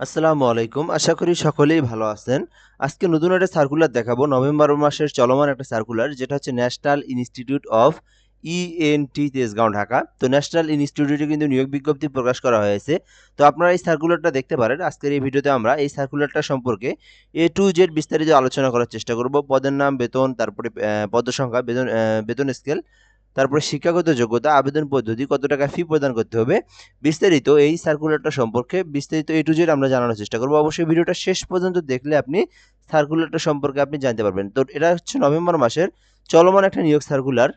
আসসালামু আলাইকুম। আশা করি সকলেই ভালো আছেন। আজকে নতুন একটা সার্কুলার দেখাবো। নভেম্বর মাসের চলমান একটা সার্কুলার যেটা হচ্ছে national institute of ENT Tejgaon, Dhaka. তো ন্যাশনাল ইনস্টিটিউটে কিন্তু নিয়োগ বিজ্ঞপ্তি প্রকাশ করা হয়েছে। তো আপনারা এই সার্কুলারটা দেখতে পারেন। আজকের এই ভিডিওতে আমরা এই সার্কুলারটা সম্পর্কে এ টু জেড বিস্তারিত আলোচনা করার চেষ্টা করব। পদের নাম, বেতন, তারপরে পদ সংখ্যা বেতন বেতন স্কেল তারপরে শিক্ষাগত যোগ্যতা, আবেদন পদ্ধতি, কত টাকা ফি প্রদান করতে হবে, বিস্তারিত এই সার্কুলারটা সম্পর্কে বিস্তারিত এ টু জেড আমরা জানানোর চেষ্টা করব। অবশ্যই ভিডিওটা শেষ পর্যন্ত দেখলে আপনি সার্কুলারটা সম্পর্কে আপনি জানতে পারবেন। তো এটা হচ্ছে নভেম্বর মাসের চলমান একটা নিয়োগ সার্কুলার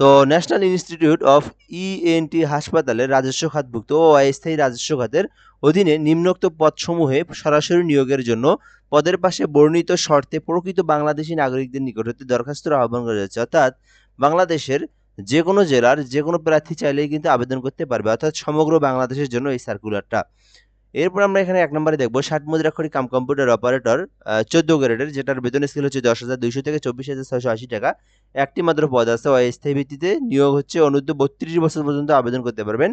তো ন্যাশনাল ইনস্টিটিউট অফ ইএনটি হাসপাতালের রাজস্ব খাতভুক্ত ও অস্থায়ী রাজস্ব খাতের অধীনে নিম্নোক্ত পদসমূহে সরাসরি নিয়োগের জন্য পদের পাশে বর্ণিত শর্তে প্রকৃত বাংলাদেশী নাগরিকদের নিকট হতে দরখাস্তের আহ্বান করা যাচ্ছে। অর্থাৎ বাংলাদেশের যে কোনো জেলার যে কোনো প্রার্থী চাইলেই কিন্তু আবেদন করতে পারবে। অর্থাৎ সমগ্র বাংলাদেশের জন্য এই সার্কুলারটা এরপর আমরা এখানে এক নম্বরে দেখব ষাট মুদ্রাক্ষরী কাম কম্পিউটার অপারেটর চোদ্দ গ্রেডের যেটার বেতন স্কেল হচ্ছে দশ হাজার দুইশো থেকে চব্বিশ হাজার ছয়শো আশি টাকা। একটি মাত্র পদ আছে, অস্থায়ী ভিত্তিতে নিয়োগ হচ্ছে অনূর্ধ্ব বত্রিশ বছর পর্যন্ত আবেদন করতে পারবেন।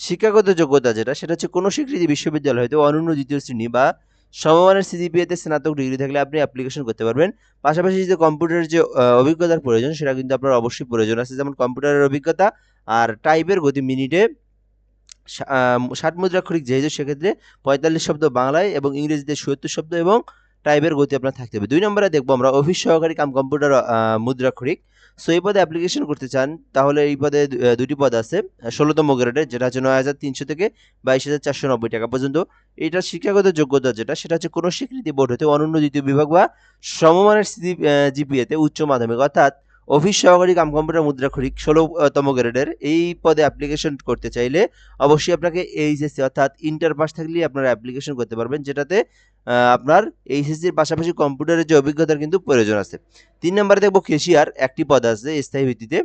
শিক্ষাগত যোগ্যতা যেটা, সেটা হচ্ছে কোনো স্বীকৃতি বিশ্ববিদ্যালয়, হয়তো অনন্য দ্বিতীয় শ্রেণি বা সমমানের সিজিপিএতে স্নাতক ডিগ্রি থাকলে আপনি অ্যাপ্লিকেশন করতে পারবেন। পাশাপাশি যে কম্পিউটারের যে অভিজ্ঞতার প্রয়োজন, সেটা কিন্তু আপনার অবশ্যই প্রয়োজন আছে। যেমন কম্পিউটারের অভিজ্ঞতা আর টাইপের গতি মিনিটে ষাট মুদ্রাক্ষরিক যেহেতু সেক্ষেত্রে পঁয়তাল্লিশ শব্দ বাংলায় এবং ইংরেজিতে সত্তর শব্দ এবং টাইপের গতি আপনার থাকতে হবে। দুই নম্বরে দেখব আমরা অফিস সহকারী কাম কম্পিউটার মুদ্রাক্ষরিক। সো এই পদে অ্যাপ্লিকেশন করতে চান, তাহলে এই পদে দুটি পদ আছে, ষোলোতম গ্রেডের যেটা হচ্ছে নয় হাজার তিনশো থেকে বাইশ হাজার চারশো নব্বই টাকা পর্যন্ত। এটার শিক্ষাগত যোগ্যতা যেটা, সেটা হচ্ছে কোনো স্বীকৃতি বোর্ড হতে অনন্য দ্বিতীয় বিভাগ বা সমমানের জিপিএতে উচ্চ মাধ্যমিক। অর্থাৎ অফিস সহকারী কাম কম্পিউটার মুদ্রাক্ষরিক ষোলোতম গ্রেডের এই পদে অ্যাপ্লিকেশন করতে চাইলে অবশ্যই আপনাকে এইচএসসি অর্থাৎ ইন্টার পাস থাকলেই আপনারা অ্যাপ্লিকেশন করতে পারবেন, যেটাতে আপনার এইচএসসির পাশাপাশি কম্পিউটারের যে অভিজ্ঞতার কিন্তু প্রয়োজন আছে। তিন নম্বরে দেখব কেশিয়ার, একটি পদ আছে, স্থায়ী ভিত্তিতে।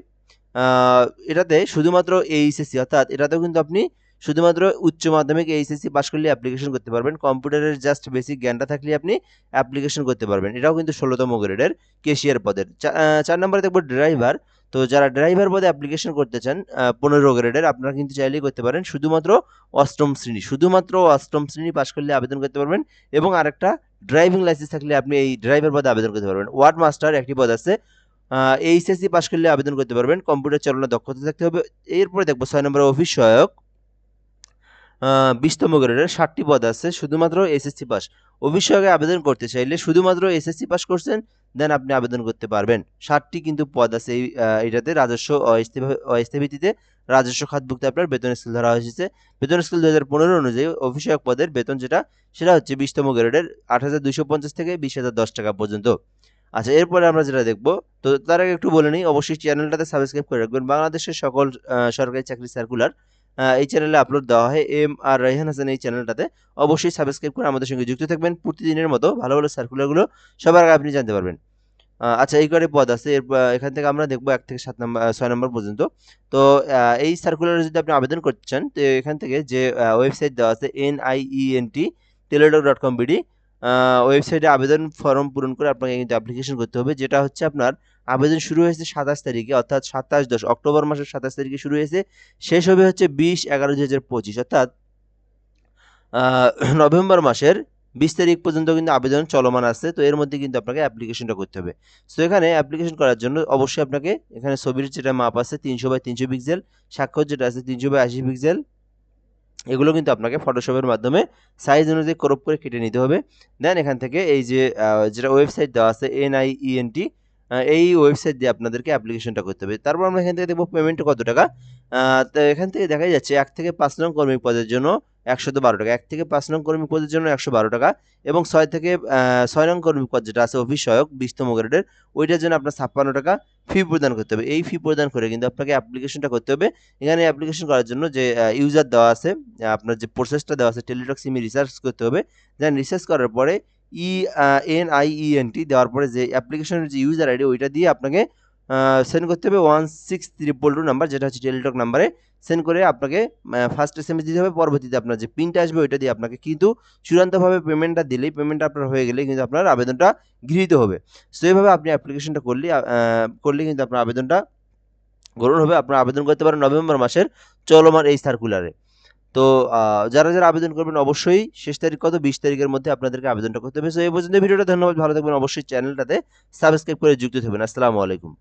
এটাতে শুধুমাত্র এইচএসসি অর্থাৎ এটাতেও কিন্তু আপনি শুধুমাত্র উচ্চ মাধ্যমিক এইচএসসি পাস করলে অ্যাপ্লিকেশন করতে পারবেন। কম্পিউটারের জাস্ট বেসিক জ্ঞানটা থাকলে আপনি অ্যাপ্লিকেশন করতে পারবেন। এটাও কিন্তু ষোলোতম গ্রেডের কেশিয়ার পদের। চার নম্বরে দেখব ড্রাইভার তো যারা ড্রাইভার পদে অ্যাপ্লিকেশন করতে চান পনেরো গ্রেডের আপনারা কিন্তু চাইলেই করতে পারেন। শুধুমাত্র অষ্টম শ্রেণি, শুধুমাত্র অষ্টম শ্রেণি পাশ করলে আবেদন করতে পারবেন এবং আরেকটা ড্রাইভিং লাইসেন্স থাকলে আপনি এই ড্রাইভার পদে আবেদন করতে পারবেন। ওয়ার্ড মাস্টার একটি পদ আছে। এইচএসসি পাশ করলে আবেদন করতে পারবেন। কম্পিউটার চালানোর দক্ষতা থাকতে হবে। এরপরে দেখব ছয় নম্বর অফিস সহায়ক। বিশতম গ্রেডের ষাটটি পদ আছে, শুধুমাত্র এসএসসি পাস। সহায়কে আবেদন করতে চাইলে শুধুমাত্র এসএসসি পাস করছেন, দেন আপনি আবেদন করতে পারবেন। ষাটটি কিন্তু পদ আছে এই এটাতে, রাজস্ব অস্থায়ী ভিত্তিতে রাজস্ব খাতভুক্ত আপনার বেতন স্কেল ধরা হয়েছে। বেতন স্কেল দু হাজার পনেরো অনুযায়ী অফিসক পদের বেতন যেটা, সেটা হচ্ছে বিশতম গ্রেডের আট হাজার দুইশো পঞ্চাশ থেকে বিশ হাজার দশ টাকা পর্যন্ত। আচ্ছা এরপরে আমরা যেটা দেখব, তো তার আগে একটু বলে নিই, অবশ্যই চ্যানেলটাতে সাবস্ক্রাইব করে রাখবেন। বাংলাদেশের সকল সরকারি চাকরি সার্কুলার এই চ্যানেলে আপলোড দেওয়া হয়। এম আর রাইহান হাসান এই চ্যানেলটাতে অবশ্যই সাবস্ক্রাইব করে আমাদের সঙ্গে যুক্ত থাকবেন। প্রতিদিনের মতো ভালো ভালো সার্কুলারগুলো সবার আগে আপনি জানতে পারবেন। আচ্ছা এই করে পদ আছে। এখান থেকে আমরা দেখব এক থেকে সাত নম্বর ছয় নম্বর পর্যন্ত। তো এই সার্কুলারে যদি আপনি আবেদন করতে চান তো এখান থেকে যে ওয়েবসাইট দেওয়া আছে N I N T teledoc dot com BD ওয়েবসাইটে আবেদন ফর্ম পূরণ করে আপনাকে কিন্তু অ্যাপ্লিকেশন করতে হবে। যেটা হচ্ছে আপনার আবেদন শুরু হয়েছে সাতাশ তারিখে, অর্থাৎ সাতাশ দশ, অক্টোবর মাসের সাতাশ তারিখে শুরু হয়েছে। শেষ হবে হচ্ছে বিশ এগারো দুই হাজার পঁচিশ, অর্থাৎ নভেম্বর মাসের বিশ তারিখ পর্যন্ত কিন্তু আবেদন চলমান আছে। তো এর মধ্যে কিন্তু আপনাকে অ্যাপ্লিকেশনটা করতে হবে। সো এখানে অ্যাপ্লিকেশন করার জন্য অবশ্যই আপনাকে এখানে ছবির যেটা মাপ আছে, তিনশো বাই তিনশো পিক্সেল স্বাক্ষর যেটা আছে, তিনশো বাই আশি পিক্সেল এগুলো কিন্তু আপনাকে ফটোশপের মাধ্যমে সাইজ অনুযায়ী ক্রপ করে কেটে নিতে হবে। দেন এখান থেকে এই যে যেটা ওয়েবসাইট দেওয়া আছে এন আই এন টি এই ওয়েবসাইট দিয়ে আপনাদেরকে অ্যাপ্লিকেশনটা করতে হবে। তারপর আমরা এখান থেকে দেখব পেমেন্ট কত টাকা। তো এখান থেকে দেখা যাচ্ছে, এক থেকে পাঁচ নং কর্মী পদের জন্য একশো বারো টাকা। এক থেকে পাঁচ নং কর্মী পদের জন্য একশো বারো টাকা এবং ছয় থেকে ছয় নং কর্মী পদ যেটা আছে সহায়ক, বিশতম গ্রেডের, ওইটার জন্য আপনার ছাপ্পান্ন টাকা ফি প্রদান করতে হবে। এই ফি প্রদান করে কিন্তু আপনাকে অ্যাপ্লিকেশনটা করতে হবে। এখানে অ্যাপ্লিকেশন করার জন্য যে ইউজার দেওয়া আছে, আপনার যে প্রসেসটা দেওয়া আছে টেলিটক সিমে রিসার্চ করতে হবে। দেন রিসার্চ করার পরে E N, I, E, N, T দেওয়ার পরে যে অ্যাপ্লিকেশনের যে ইউজার আইডি ওইটা দিয়ে আপনাকে সেন্ড করতে হবে one six triple two number যেটা হচ্ছে টেলিটক নাম্বারে সেন্ড করে আপনাকে ফার্স্ট এস এম এস দিতে হবে, পরবর্তীতে আপনার যে প্রিন্ট আসবে, ওইটা দিয়ে আপনাকে কিন্তু চূড়ান্তভাবে পেমেন্টটা দিলেই পেমেন্টটা আপনার হয়ে গেলে কিন্তু আপনার আবেদনটা গৃহীত হবে। সো এইভাবে আপনি অ্যাপ্লিকেশনটা করলে করলে কিন্তু আপনার আবেদনটা গ্রহণ হবে। আপনার আবেদন করতে পারেন নভেম্বর মাসের চলমান এই সার্কুলারে তো যারা যারা আবেদন করবেন অবশ্যই শেষ তারিখ কত? বিশ তারিখের মধ্যে আপনাদেরকে আবেদনটা করতে হবে। এই পর্যন্ত ভিডিওটা, ধন্যবাদ। ভালো থাকবেন। অবশ্যই চ্যানেলটাতে সাবস্ক্রাইব করে যুক্ত থাকবেন। আসসালামু আলাইকুম।